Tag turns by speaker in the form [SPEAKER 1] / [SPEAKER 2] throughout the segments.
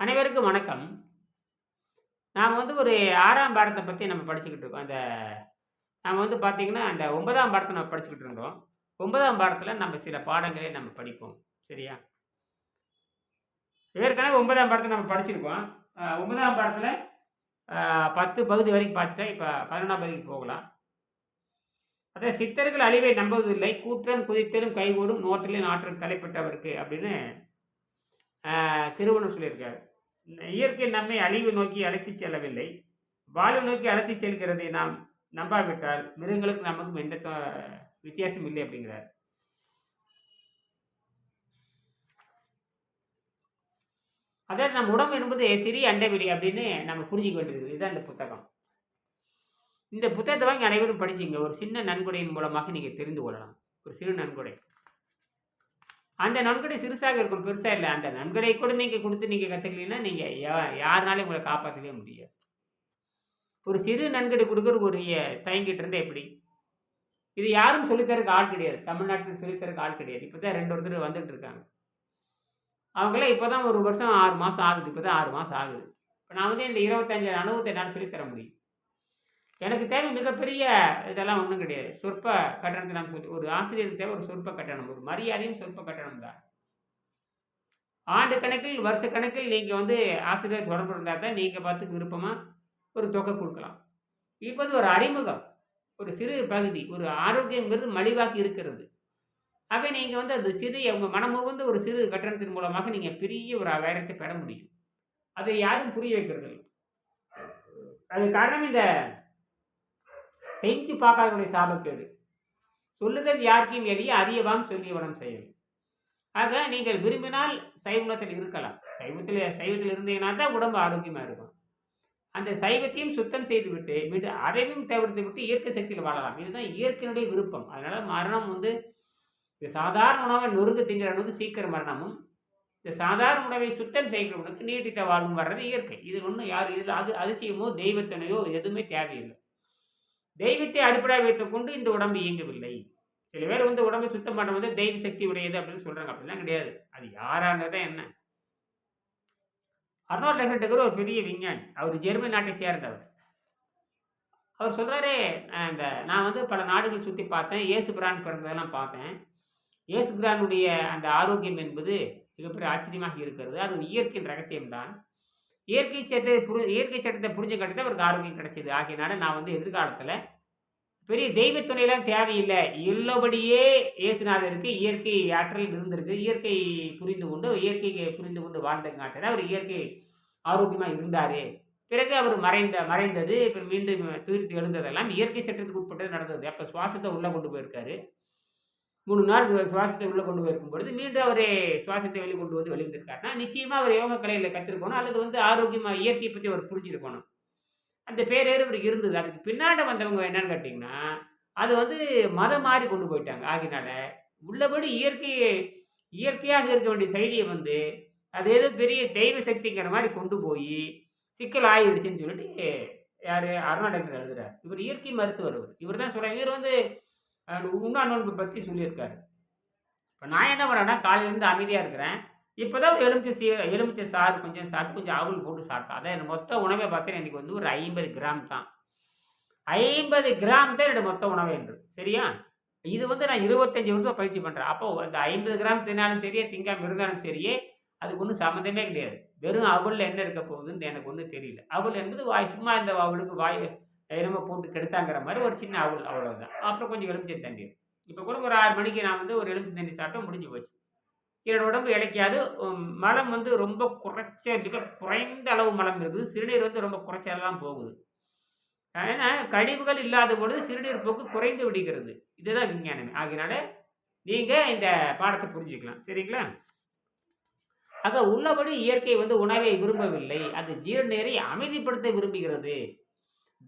[SPEAKER 1] அனைவருக்கும் வணக்கம். நாம் வந்து ஒரு ஆறாம் பாடத்தை பற்றி நம்ம படிச்சுக்கிட்டு இருக்கோம். அந்த நாம் வந்து பார்த்தீங்கன்னா, அந்த ஒன்பதாம் பாடத்தை நம்ம படிச்சுக்கிட்டு இருந்தோம். ஒன்பதாம் பாடத்தில் நம்ம சில பாடங்களே நம்ம படிப்போம். சரியா? ஏற்கனவே ஒன்பதாம் பாடத்தை நம்ம படிச்சிருக்கோம். ஒன்பதாம் பாடத்தில் பத்து பகுதி வரைக்கும் பார்த்துட்டா இப்போ பதினொன்றாம் பகுதிக்கு போகலாம். அதான் "சித்தர்கள் அழிவை நம்புவதில்லை. கூற்றம் குதித்தலும் கைகூடும் நோற்றலின் ஆற்றல் தலைப்பட்டவருக்கு அப்படின்னு திருவள்ளுவர் சொல்லியிருக்காரு. இயற்கை நம்மை அழிவு நோக்கி அழைத்து செல்லவில்லை. வாழ்வு நோக்கி அழைத்து செல்கிறதை நாம் நம்பாவிட்டால், மிருகங்களுக்கு நமக்கும் எந்த வித்தியாசம் இல்லை அப்படிங்கிறார். அதாவது நம்ம உடம்பு என்பது சிறிய அண்டவெளி அப்படின்னு நம்ம புரிஞ்சுக்க வேண்டியது. இதுதான் இந்த புத்தகம். இந்த புத்தகத்தை வாங்கி அனைவரும் படிச்சுங்க. ஒரு சின்ன நன்கொடையின் மூலமாக நீங்கள் தெரிந்து கொள்ளலாம். ஒரு சிறு நன்கொடை. அந்த நன்கொடை சிறுசாக இருக்கும், பெருசாக இல்லை அந்த நன்கொடை கூட நீங்கள் கொடுத்து நீங்கள் கற்றுக்கலீங்கன்னா நீங்கள் யா உங்களை காப்பாற்றவே முடியாது. ஒரு சிறு நன்கொடை கொடுக்குற ஒரு தயங்கிட்டு இருந்தால் எப்படி? இது யாரும் சொல்லித்தரக்கு ஆள் கிடையாது. தமிழ்நாட்டில் சொல்லி தரக்கு ஆள் கிடையாது. இப்போ தான் ரெண்டு ஒருத்தர் வந்துட்டு இருக்காங்க. அவங்களாம் இப்போ தான் ஒரு வருஷம் ஆறு மாதம் ஆகுது. இப்போ தான் ஆறு மாதம் ஆகுது. இப்போ நான் வந்து இந்த 25 அனுபவத்தை என்னால் சொல்லித்தர முடியும். எனக்கு தேவை மிகப்பெரிய இதெல்லாம் ஒன்றும் கிடையாது. சொற்ப கட்டணத்தை நான் சொல்லி ஒரு ஆசிரியருக்கு தேவை ஒரு சொற்ப கட்டணம். ஒரு மரியாதையும் சொற்ப கட்டணம் தான். ஆண்டு கணக்கில், வருஷ கணக்கில் நீங்கள் வந்து ஆசிரியர் தொடர்பு இருந்தால் தான், நீங்கள் பார்த்து விருப்பமாக ஒரு தொகை கொடுக்கலாம் இப்போது ஒரு அறிமுகம். ஒரு சிறு பகுதி. ஒரு ஆரோக்கியங்கிறது மலிவாக இருக்கிறது. ஆக நீங்கள் வந்து அந்த சிறு உங்கள் மனமுவந்து ஒரு சிறு கட்டணத்தின் மூலமாக நீங்கள் பெரிய ஒரு வைரத்த பெற முடியும். அதை யாரும் புரிய வைக்கிறது அது காரணம் இந்த செஞ்சு பார்க்காதவனுடைய சாபக்கேடு. சொல்லுதல் யாருக்கும் எளிய அறியவாம் சொல்லியவனம் செய்யும் ஆக நீங்கள் விரும்பினால் சைவத்தில் இருக்கலாம். சைவத்தில் சைவத்தில் இருந்தீங்கன்னா தான் உடம்பு ஆரோக்கியமாக இருக்கும். அந்த சைவத்தையும் சுத்தம் செய்துவிட்டு, விட்டு அதையும் தவிர்த்துவிட்டு இயற்கை சக்தியில் வாழலாம். இதுதான் இயற்கையினுடைய விருப்பம். அதனால் மரணம் வந்து இந்த சாதாரண உணவ திங்கிற திங்கிறவனுக்கு சீக்கிரம் மரணமும், இந்த சாதாரண உணவை சுத்தம் செய்கிறவனுக்கு நீட்டித்த வாழ்வும் வர்றது இயற்கை. இது ஒன்றும் யாரும் இதில் அது அதிசயமோ, தெய்வத்தனையோ எதுவுமே தேவையில்லை தெய்வத்தை அடிப்படையாக வைத்துக்கொண்டு இந்த உடம்பு இயங்கவில்லை. சில பேர் வந்து உடம்பை சுத்தம் பண்ண வந்து தெய்வ சக்தி உடையது அப்படின்னு சொல்றாங்க. அப்படிலாம் கிடையாது. அது யாராக இருந்தா என்ன? அர்னால்ட் ஹெர்டகர் ஒரு பெரிய விஞ்ஞானி. அவர் ஜெர்மன் நாட்டை சேர்ந்தவர். அவர் சொல்றாரு, இந்த நான் வந்து பல நாடுகள் சுத்தி பார்த்தேன். ஏசு பிரான் பிறந்ததெல்லாம் பார்த்தேன். இயேசு பிரானுடைய அந்த ஆரோக்கியம் என்பது மிகப்பெரிய ஆச்சரியமாக இருக்கிறது. அது இயற்கையின் ரகசியம் தான். இயற்கை சட்டத்தை புரி இயற்கை சட்டத்தை புரிஞ்சுக்காட்டி அவருக்கு ஆரோக்கியம் கிடைச்சிது ஆகையினால நான் வந்து எதிர்காலத்தில் பெரிய தெய்வ துணையெல்லாம் தேவையில்லை உள்ளபடியே இயேசுநாதருக்கு இயற்கை ஆற்றல் இருந்திருக்கு. இயற்கை புரிந்து கொண்டு, இயற்கையை புரிந்து கொண்டு வாழ்ந்தங்காட்டி தான் அவர் இயற்கை ஆரோக்கியமாக இருந்தார் பிறகு அவர் மறைந்த மறைந்தது, இப்போ மீண்டும் துயிர்த்து எழுந்ததெல்லாம் இயற்கை சட்டத்துக்கு உட்பட்டது நடந்தது. அப்போ சுவாசத்தை உள்ளே கொண்டு போயிருக்காரு. மூணு நாள் சுவாசத்தை உள்ளே கொண்டு போயிருக்கும் பொழுது, மீண்டும் அவர் சுவாசத்தை வெளி கொண்டு வந்து வெளிவந்திருக்காருன்னா, நிச்சயமாக அவர் யோக கலையில் கற்றுருக்கணும் அல்லது வந்து ஆரோக்கியமாக இயற்கையை பற்றி அவர் புரிஞ்சிருக்கணும். அந்த பேரேறு இவர் இருந்தது. அதுக்கு பின்னாடி வந்தவங்க என்னன்னு கேட்டிங்கன்னா அது வந்து மதம் மாறி கொண்டு போயிட்டாங்க. ஆகினால உள்ளபடி இயற்கை இயற்கையாக இருக்க வேண்டிய செய்தியை வந்து, அது ஏதோ பெரிய தெய்வ சக்திங்கிற மாதிரி கொண்டு போய் சிக்கல் ஆயிடுச்சுன்னு சொல்லிட்டு யார் அருணாடகர் எழுதுறார் இவர் இயற்கை மருத்துவர் இவர் தான் சொல்கிறாங்க இவர் வந்து உண்ணா நோன்பு பற்றி சொல்லியிருக்காரு. இப்போ நான் என்ன பண்ணேன்னா, காலையிலேருந்து அமைதியாக இருக்கிறேன். இப்போ தான் ஒரு எலுமிச்சை சீ எலுமிச்சை சாறு கொஞ்சம் சாப்பிட்டு, கொஞ்சம் அவுள் போட்டு சாப்பிட்டேன். அதான் என் மொத்த உணவை பார்த்தீங்கன்னா, இன்னைக்கு வந்து ஒரு 50 கிராம் தான். 50 கிராம் தான் என்னோட மொத்த உணவு என்று. சரியா? இது வந்து நான் 25 வருஷம் பயிற்சி பண்ணுறேன் அப்போ அந்த 50 கிராம் தின்னாலும் சரியே, திங்காமல் இருந்தாலும் சரியே, அதுக்கு ஒன்றும் சம்மந்தமே கிடையாது. வெறும் அவல்ல என்ன இருக்க போகுதுன்னு எனக்கு ஒன்றும் தெரியல. அவல் என்பது வாய் சும்மா இந்த அவளுக்கு வாய் என்னமோ போட்டு கெடுத்தாங்கிற மாதிரி ஒரு சின்ன அவள் அவ்வளோதான் அப்புறம் கொஞ்சம் எலுமிச்சை தண்ணீர். இப்போ கூட ஒரு ஆறு மணிக்கு நான் வந்து ஒரு எலுமிச்சை தண்ணி சாப்பிட்டோம் முடிஞ்சு போச்சு. என்னோட உடம்பு இளைக்காது. மலம் வந்து ரொம்ப குறைச்ச மிக குறைந்த அளவு மலம் இருக்குது. சிறுநீர் வந்து ரொம்ப குறைச்சலா போகுது. ஏன்னா, கழிவுகள் இல்லாத பொழுது சிறுநீர் போக்கு குறைந்து விடுகிறது. இதுதான் விஞ்ஞானமே. ஆகினால நீங்கள் இந்த பாடத்தை புரிஞ்சுக்கலாம். சரிங்களா? ஆக உள்ளபடி இயற்கை வந்து உணவை விரும்பவில்லை. அது ஜீரணநீரை அமைதிப்படுத்த விரும்புகிறது.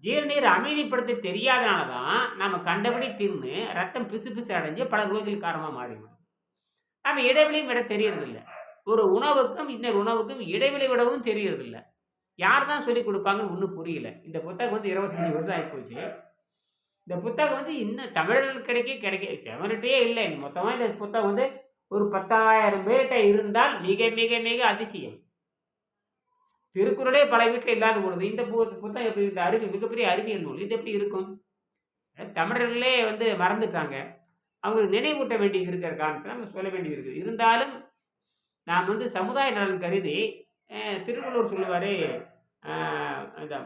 [SPEAKER 1] ஜீரணநீர் அமைதிப்படுத்த தெரியாதனால தான், நம்ம கண்டபடி தின்னு, ரத்தம் பிசு பிசு அடைஞ்சு பல நோய்கள் காரணமாக மாறிவிடும். நம்ம இடைவெளியும் விட தெரியறதில்ல. ஒரு உணவுக்கும், இன்னொரு உணவுக்கும் இடைவெளி விடவும் தெரியறதில்ல. யார் தான் சொல்லிக் கொடுப்பாங்கன்னு ஒன்றும் புரியல. இந்த புத்தகம் வந்து 25 வருஷம் ஆகிப்போச்சு இந்த புத்தகம் வந்து இன்னும் தமிழர்களுக்கு கிடைக்க கிடைக்க எவன்கிட்டயே இல்லை மொத்தமாக இந்த புத்தகம் வந்து ஒரு பத்தாயிரம் பேர்கிட்ட இருந்தால் மிக மிக மிக அதிசயம். திருக்குறளே பல வீட்டில் இல்லாத பொழுது இந்த புத்தகம் எப்படி இந்த அறிவு மிகப்பெரிய அறிவியல் நூல் இது எப்படி இருக்கும்? தமிழர்களே வந்து மறந்துட்டாங்க. அவங்களுக்கு நினைவூட்ட வேண்டியது இருக்கிற காரணத்தை நம்ம சொல்ல வேண்டியது இருக்குது. இருந்தாலும் நாம் வந்து சமுதாய நலன் கருதி திருவள்ளூர் திருவள்ளுவர் சொல்லுவார் இந்த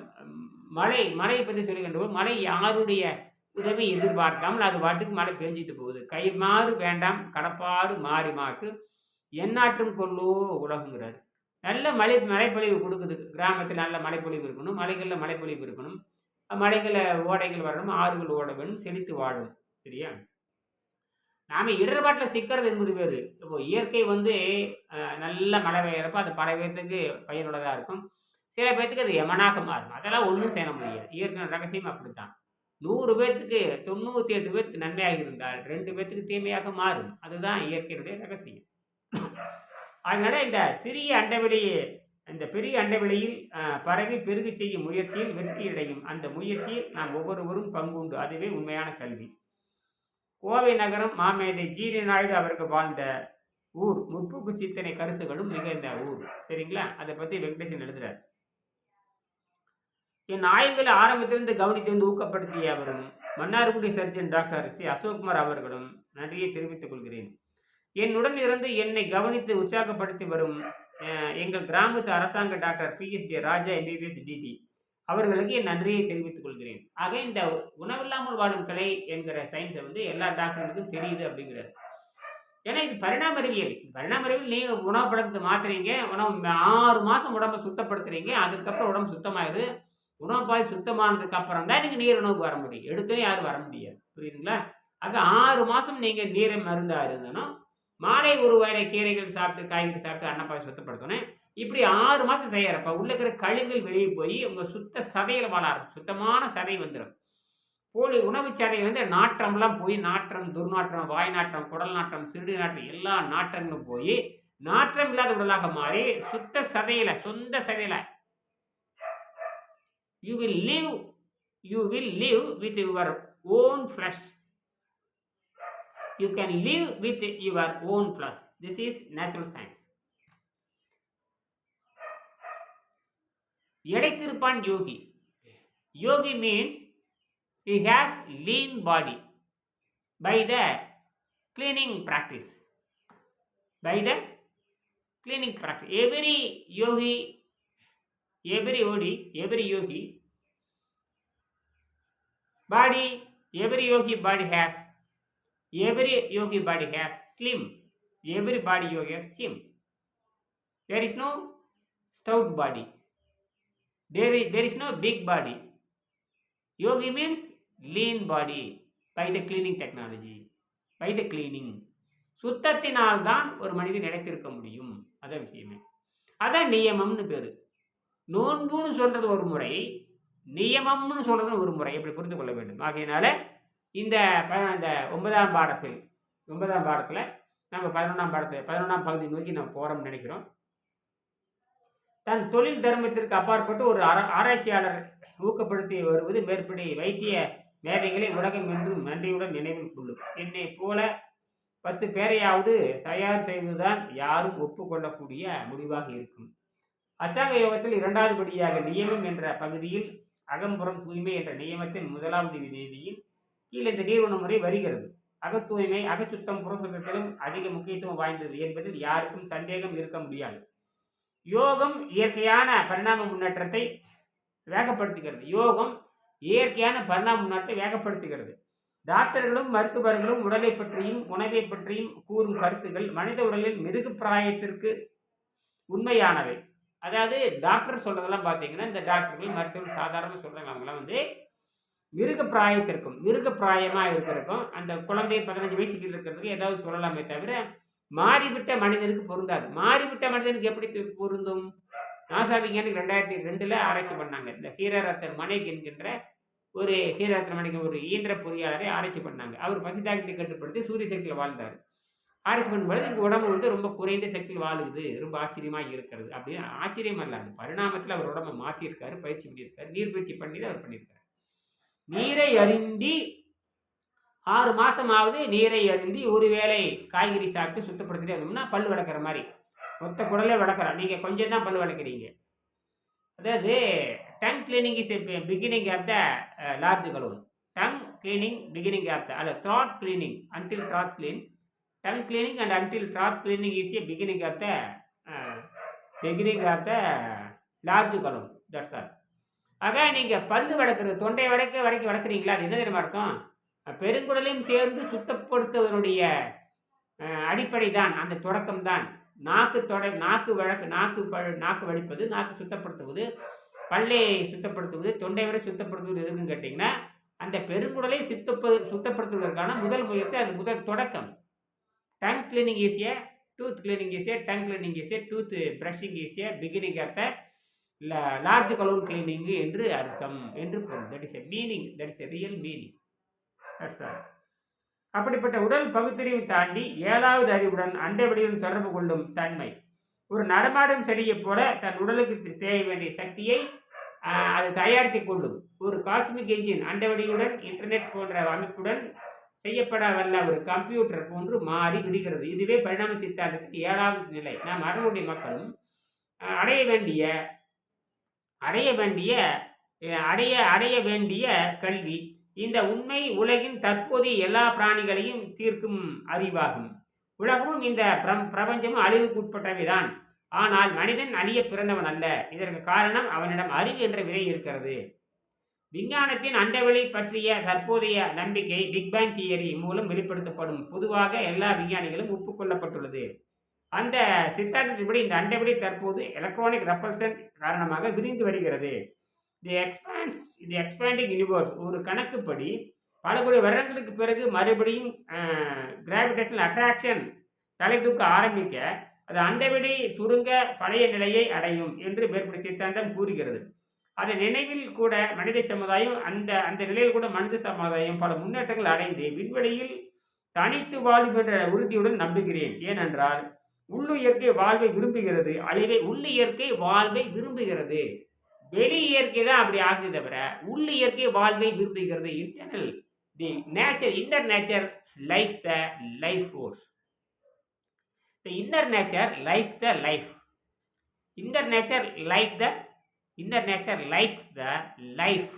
[SPEAKER 1] மழை மழையை பற்றி சொல்லுகின்ற போது மழை யாருடைய உதவி எதிர்பார்க்காமல் அது பாட்டுக்கு மழை பெஞ்சிட்டு போகுது. கை மாறு வேண்டாம் கடப்பாடு மாறி மாட்டு எந்நாட்டும் கொள்ளோ உலகுங்கிறார். நல்ல மழை மழைப்பொழிவு கொடுக்குது. கிராமத்தில் நல்ல மழைப்பொழிவு இருக்கணும். மலைகளில் மழைப்பொழிவு இருக்கணும். மலைகளில் ஓடைகள் வரணும். ஆறுகள் ஓட வேணும். செழித்து வாழும். சரியா? நாம் இடர்பாட்டில் சிக்கிறது என்பது பேர். இப்போ இயற்கை வந்து நல்ல மழை பெய்யறப்ப அது பல பேர்த்துக்கு பயனுள்ளதாக இருக்கும். சில பேர்த்துக்கு அது எமனாக மாறும். அதெல்லாம் ஒன்றும் செய்ய முடியாது. இயற்கை ரகசியம் அப்படித்தான். நூறு பேர்த்துக்கு தொண்ணூற்றி எட்டு பேர்த்துக்கு நன்மையாக இருந்தால் ரெண்டு பேர்த்துக்கு தீமையாக மாறும். அதுதான் இயற்கையினுடைய ரகசியம். அதனால இந்த சிறிய அண்டவெளியை இந்த பெரிய அண்டவெளியில் பரவி பெருகு செய்யும் முயற்சியில் வெற்றியடையும் அந்த முயற்சியில் நாம் ஒவ்வொருவரும் பங்குண்டு அதுவே உண்மையான கல்வி. கோவை நகரம் மாமேதை ஜீரி நாயுடு அவர்கள் வாழ்ந்த ஊர். முற்போக்கு சிந்தனை கருத்துகளும் மிகுந்த ஊர். சரிங்களா? அதை பற்றி வெங்கடேசன் எழுதுறார். என் ஆய்வுகளை ஆரம்பத்திலிருந்து கவனித்து வந்து ஊக்கப்படுத்திய அவரும் Mannargudi surgeon doctor C. Ashokkumar அவர்களும் நன்றியை தெரிவித்துக் கொள்கிறேன். என்னுடன் இருந்து என்னை கவனித்து உற்சாகப்படுத்தி வரும் எங்கள் கிராமத்து அரசாங்க doctor BST Raja MBBS DD அவர்களுக்கு என் நன்றியை தெரிவித்துக் கொள்கிறேன். ஆக இந்த உணவில்லாமல் வாழும் கலை என்கிற சயின்ஸை வந்து எல்லா டாக்டர்களுக்கும் தெரியுது அப்படிங்கிறார். ஏன்னா இது பரிணாம அறிவியல். பரிணாம அறிவியல் நீங்கள் உணவு பழக்கத்தை மாத்துறீங்க உணவு ஆறு மாதம் உடம்பை சுத்தப்படுத்துறீங்க அதுக்கப்புறம் உடம்பு சுத்தமாகுது உணவு பாய் சுத்தமானதுக்கு அப்புறம் தான் நீங்கள் நீர் உணவுக்கு வர முடியும். எடுத்தோன்னே யாரும் வர முடியாது. புரியுதுங்களா? ஆக ஆறு மாதம் நீங்கள் நீரை மருந்தாக இருந்தனும் மாலை ஒரு வயலை கீரைகள் சாப்பிட்டு காய்கறி சாப்பிட்டு அன்னப்பாய் சுத்தப்படுத்தணும் இப்படி ஆறு மாதம் செய்யறப்ப உள்ள இருக்கிற கழிவுகள் வெளியே போய் உங்கள் சுத்த சதையில் வாழ ஆரம்பிக்கும் சுத்தமான சதை வந்துடும் போலி உணவு சதை வந்து நாற்றம்லாம் போய் நாற்றம் துர்நாற்றம் வாய் நாற்றம் குடல் நாற்றம் சிறுடி நாற்றம் எல்லா நாற்றங்களும் போய் நாற்றம் இல்லாத உடலாக மாறி சுத்த சதையில் சொந்த சதையில் you will live you will live with your own flesh you can live with your own flaws. This is natural science. Yadathirpan Yogi. Yogi means he has lean body by the cleaning practice. By the cleaning practice. Every yogi, every odi, every yogi, body, every yogi body has every yogi body has slim every body yogi has slim there is no stout body there is, there is no big body yogi means lean body by the cleaning technology by the cleaning சுத்தத்தினால் தான் ஒரு மனிதன் நிலைத்திருக்க முடியும் அதான் விஷயமே அதான் நியமம்னு பேர் நோன்புன்னு சொல்றது ஒரு முறை நியமம்னு சொல்றது ஒரு முறை எப்படி புரிந்து கொள்ள வேண்டும் ஆகையினால இந்த ப- இந்த ஒன்பதாம் பாடத்தில் ஒன்பதாம் பாடத்தில் நம்ம பதினொன்றாம் பாடத்தில் பதினொன்றாம் பகுதி நோக்கி நம்ம போகிறோம்னு நினைக்கிறோம். தன் தொழில் தர்மத்திற்கு அப்பாற்பட்டு ஒரு அர ஆராய்ச்சியாளர் ஊக்கப்படுத்தி வருவது மேற்படி வைத்திய மேதைகளை உலகம் என்றும் நன்றியுடன் நினைவில் கொள்ளும். என்னை போல பத்து பேரையாவது தயார் செய்வதுதான் யாரும் ஒப்புக்கொள்ளக்கூடிய முடிவாக இருக்கும். அஷ்டாங்க யோகத்தில் இரண்டாவது படியாக நியமம் என்ற பகுதியில் அகம்புறம் தூய்மை என்ற நியமத்தின் முதலாவது விதியில் கீழே இந்த நீர்வன முறை வருகிறது. அகத்தூய்மை அகச்சுத்தம் புறசுத்தத்திலும் அதிக முக்கியத்துவம் வாய்ந்தது என்பதில் யாருக்கும் சந்தேகம் இருக்க முடியாது. யோகம் இயற்கையான பரிணாம முன்னேற்றத்தை வேகப்படுத்துகிறது. யோகம் இயற்கையான பரிணாம முன்னேற்றத்தை வேகப்படுத்துகிறது. டாக்டர்களும் மருத்துவர்களும் உடலை பற்றியும் உணவை பற்றியும் கூறும் கருத்துக்கள் மனித உடலில் மிருக பிராயத்திற்கு உண்மையானவை. அதாவது டாக்டர் சொல்றதெல்லாம் பார்த்தீங்கன்னா இந்த டாக்டர்கள் மருத்துவர்கள் சாதாரண சொல்றாங்க. அவங்களாம் வந்து மிருக பிராயத்திற்கும் மிருக பிராயமாக இருக்கிறதுக்கும் அந்த குழந்தை பதினஞ்சு வயசுக்கு இருக்கிறதுக்கு ஏதாவது சொல்லலாமே தவிர மாறிவிட்ட மனிதனுக்கு பொருந்தாது. மாறிவிட்ட மனிதனுக்கு எப்படி பொருந்தும்? நாசா விஞ்ஞானிக்கு ரெண்டாயிரத்தி ரெண்டில் ஆராய்ச்சி பண்ணாங்க. இந்த ஹீரரத்தன் மனைக்கு என்கின்ற ஒரு ஹீரரத்தன் மனைக்கு ஒரு இயந்திர பொறியாளரை ஆராய்ச்சி பண்ணாங்க. அவர் பசிதாகத்தை கட்டுப்படுத்தி சூரிய சக்தியில் வாழ்ந்தார். ஆராய்ச்சி பண்ணும்போது எங்கள் உடம்பு வந்து ரொம்ப குறைந்த சக்தியில் வாழுது. ரொம்ப ஆச்சரியமாக இருக்கிறது அப்படின்னு ஆச்சரியம் அல்ல பரிணாமத்தில் அவர் உடம்பை மாற்றியிருக்காரு பயிற்சி பண்ணியிருக்காரு நீர் பயிற்சி பண்ணி தான் அவர் பண்ணியிருக்காரு. நீரை அருந்தி ஆறு மாதமாவது நீரை அருந்தி ஒரு வேளை காய்கறி சாப்பிட்டு சுத்தப்படுத்திட்டே இருந்தோம்னா பல் வளர்க்குற மாதிரி. மொத்த குடலே வளர்க்குறோம் நீங்கள் கொஞ்சம் தான் பல் வளர்க்குறீங்க. அதாவது tongue cleaning is beginning of the large colon tongue cleaning beginning of the அல்ல throat cleaning until throat clean tongue cleaning and until throat cleaning is a beginning of the beginning of the large colon that's all ஆக நீங்கள் பல்லு வளர்க்குறது தொண்டை வரைக்கும் வரைக்கும் வளர்க்குறீங்களா? அது என்ன தெரியுமா அர்த்தம்? பெருங்குடலையும் சேர்ந்து சுத்தப்படுத்துவதனுடைய அடிப்படை தான் அந்த தொடக்கம் தான் நாக்கு தொடை நாக்கு வழக்கு நாக்கு பழ நாக்கு வலிப்பது நாக்கு சுத்தப்படுத்துவது பல்லை சுத்தப்படுத்துவது தொண்டை வரை சுத்தப்படுத்துவது எதுக்குன்னு கேட்டிங்கன்னா அந்த பெருங்குடலை சுத்தப்ப சுத்தப்படுத்துவதற்கான முதல் முயற்சி அது முதல் தொடக்கம். டங் கிளீனிங் ஈஸியாக டூத் கிளீனிங் ஈஸியாக டங் கிளீனிங் ஈஸியாக டூத் ப்ரஷிங் ஈஸியாக beginning of the large colon cleaning என்று அர்த்தம் என்று பொருள். That is a meaning that is a real meaning that's all அப்படிப்பட்ட உடல் பகுத்தறிவு தாண்டி ஏழாவது அறிவுடன் அண்டவெளியுடன் தொடர்பு கொள்ளும் தன்மை. ஒரு நடமாடும் செடியைப் போல தன் உடலுக்கு தேவை வேண்டிய சக்தியை அது தயாரித்து கொள்ளும். ஒரு காஸ்மிக் என்ஜின் அண்டவெளியுடன் இன்டர்நெட் போன்ற அமைப்புடன் செய்யப்பட வல்ல ஒரு கம்ப்யூட்டர் போன்று மாறி விடுகிறது. இதுவே பரிணாம சித்தாந்தத்தின் ஏழாவது நிலை. நாம் அருளுடைய மக்களும் அடைய வேண்டிய அடைய வேண்டிய அடைய அடைய வேண்டிய கல்வி. இந்த உண்மை உலகின் தற்போதைய எல்லா பிராணிகளையும் தீர்க்கும் அறிவாகும். உலகமும் இந்த பிரம் பிரபஞ்சமும் அழிவுக்கு உட்பட்டவைதான். ஆனால் மனிதன் அழிய பிறந்தவன் அல்ல. இதற்கு காரணம் அவனிடம் அறிவு என்ற விதை இருக்கிறது. விஞ்ஞானத்தின் அண்டவெளி பற்றிய தற்போதைய நம்பிக்கை பிக்பேங் தியரி மூலம் வெளிப்படுத்தப்படும். பொதுவாக எல்லா விஞ்ஞானிகளும் ஒப்புக்கொள்ளப்பட்டுள்ளது. அந்த சித்தாந்தத்தின்படி இந்த அண்டவெளி தற்போது எலக்ட்ரானிக் ரெப்பல்சன் காரணமாக விரிந்து வருகிறது. The expanse the expanding universe ஒரு கணக்குப்படி பல கோடி வருடங்களுக்கு பிறகு மறுபடியும் கிராவிடேஷனல் அட்ராக்ஷன் தலை தூக்க ஆரம்பிக்க அது அண்டவெளி சுருங்க பழைய நிலையை அடையும் என்று மேற்படி சித்தாந்தம் கூறுகிறது. அதன் நினைவில் கூட மனித சமுதாயம் அந்த அந்த நிலையில் கூட மனித சமுதாயம் பல முன்னேற்றங்கள் அடைந்து விண்வெளியில் தனித்து வாழும் என்ற உறுதியுடன் நம்புகிறேன். ஏனென்றால் உள்ளு இயற்கை வாழ்வை விரும்புகிறது. அழிவை உள்ளு இயற்கை வாழ்வை விரும்புகிறது. வெளி இயற்கை தான் அப்படி ஆகுது தவிர உள்ளு இயற்கை வாழ்வை விரும்புகிறது. Internal the nature inner nature likes the life force the inner nature likes the life inner nature like the inner nature likes the life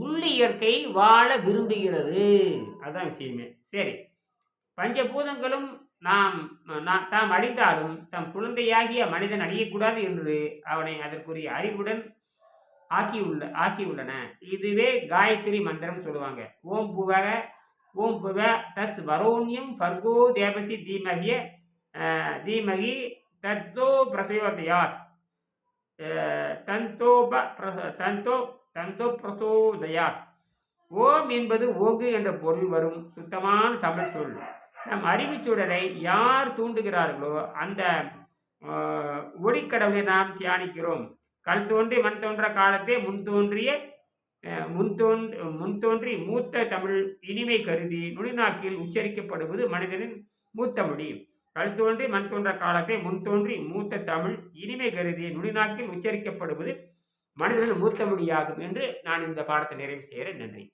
[SPEAKER 1] உள்ளு இயற்கை வாழ விரும்புகிறது. அதுதான் விஷயமே. சரி. பஞ்சபூதங்களும் நாம் தாம் அடித்தாலும் தம் குழந்தையாகிய மனிதன் அழியக்கூடாது என்று அவனை அதற்குரிய அறிவுடன் ஆக்கியுள்ள ஆக்கியுள்ளன. இதுவே காயத்ரி மந்திரம் சொல்லுவாங்க. ஓம் புவக ஓம் புவ தத் வரோன்யம் ஃபர்கோ தேவசி தீமகிய தீமகி தத்தோ பிரசோதயாத். தந்தோப தந்தோ தந்தோ பிரசோதயாத். ஓம் என்பது ஓங்கு என்ற பொருள் வரும் சுத்தமான தமிழ் சொல். நம் அறிவுச் சுடரை யார் தூண்டுகிறார்களோ அந்த ஒளிக்கடவுளை நாம் தியானிக்கிறோம். கல் தோன்றி மண் தோன்ற காலத்தே முன் தோன்றிய அஹ், முன் தோன் முன் தோன்றி மூத்த தமிழ் இனிமை கருதி நுனிநாக்கில் உச்சரிக்கப்படுவது மனிதனின் மூத்தமொழி கல் தோன்றி மண் தோன்ற காலத்தை முன் தோன்றி மூத்த தமிழ் இனிமை கருதி நுனிநாக்கில் உச்சரிக்கப்படுவது மனிதனின் மூத்த மொழியாகும் என்று நான் இந்த பாடத்தை நிறைவு செய்கிறேன். நன்றி.